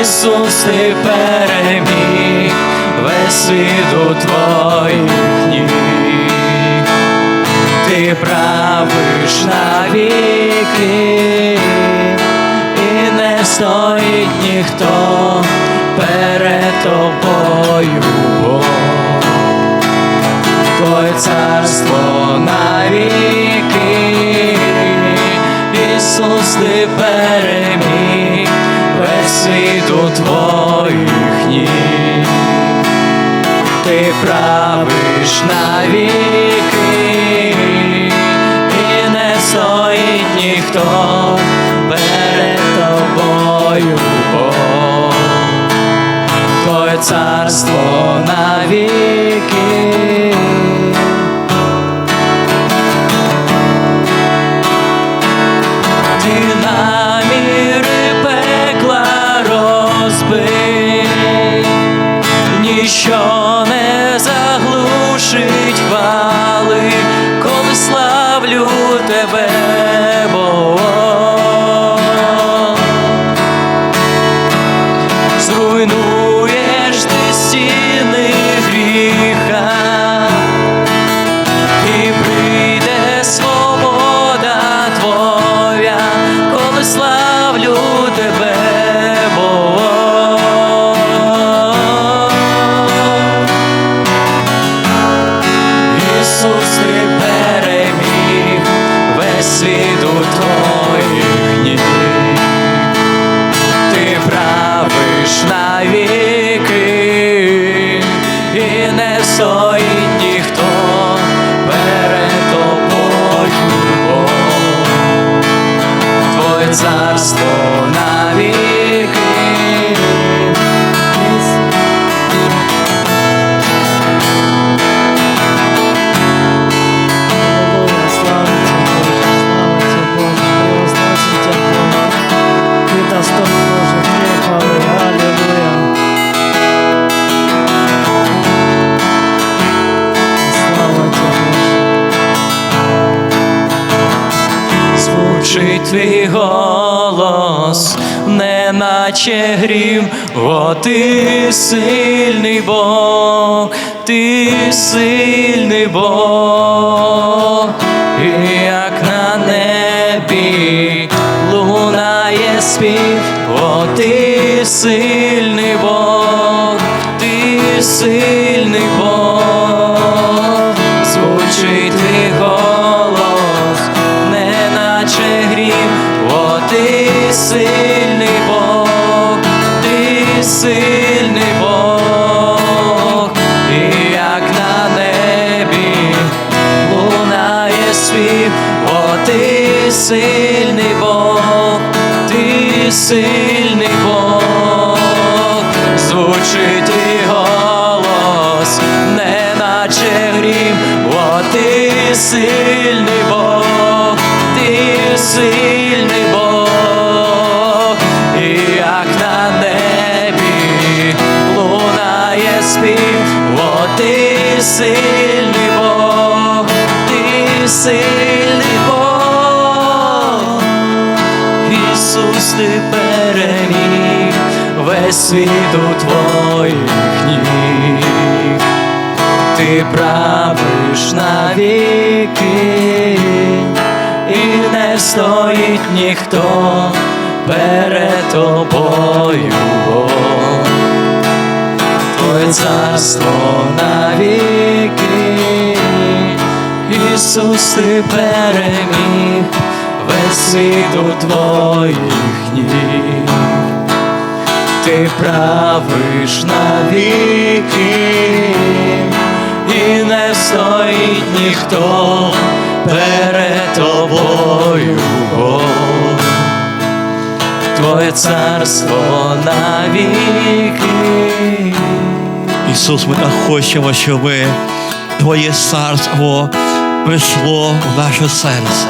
Ісус, ти переміг весь світ у твоїх ніг. Ти правиш навіки, і не стоїть ніхто перед тобою. Бог. Твоє царство навіки, Ісус, ти переміг весь світ у твоїх ніг. Ти правиш навіки, і не стоїть ніхто перед тобою. Бог. Твоє царство навіки. Наміри пекла розбий, ніщо не заглушить хвали, стоїть ніхто перед тобою, Твоє царство твій голос, неначе грім, о ти сильний Бог, ти сильний Бог, і як на небі лунає спів, о ти сильний Бог, ти сильний сильний Бог, і як на небі лунає спів, о ти сильний Бог, ти сильний Бог, звучить твій голос, неначе грім, о ти сильний Бог, ти сильний сильний Бог, Ісус, ти переміг весь світ у твоїх ніг ти правиш навіки, і не стоїть ніхто перед тобою. Твоє царство навіки, Ісус, ти переміг весь світ у твоїх ніг ти правиш навіки, і не стоїть ніхто перед тобою, Бог. Твоє царство навіки. Ісус, ми так хочемо, щоб Твоє царство прийшло в наше серце.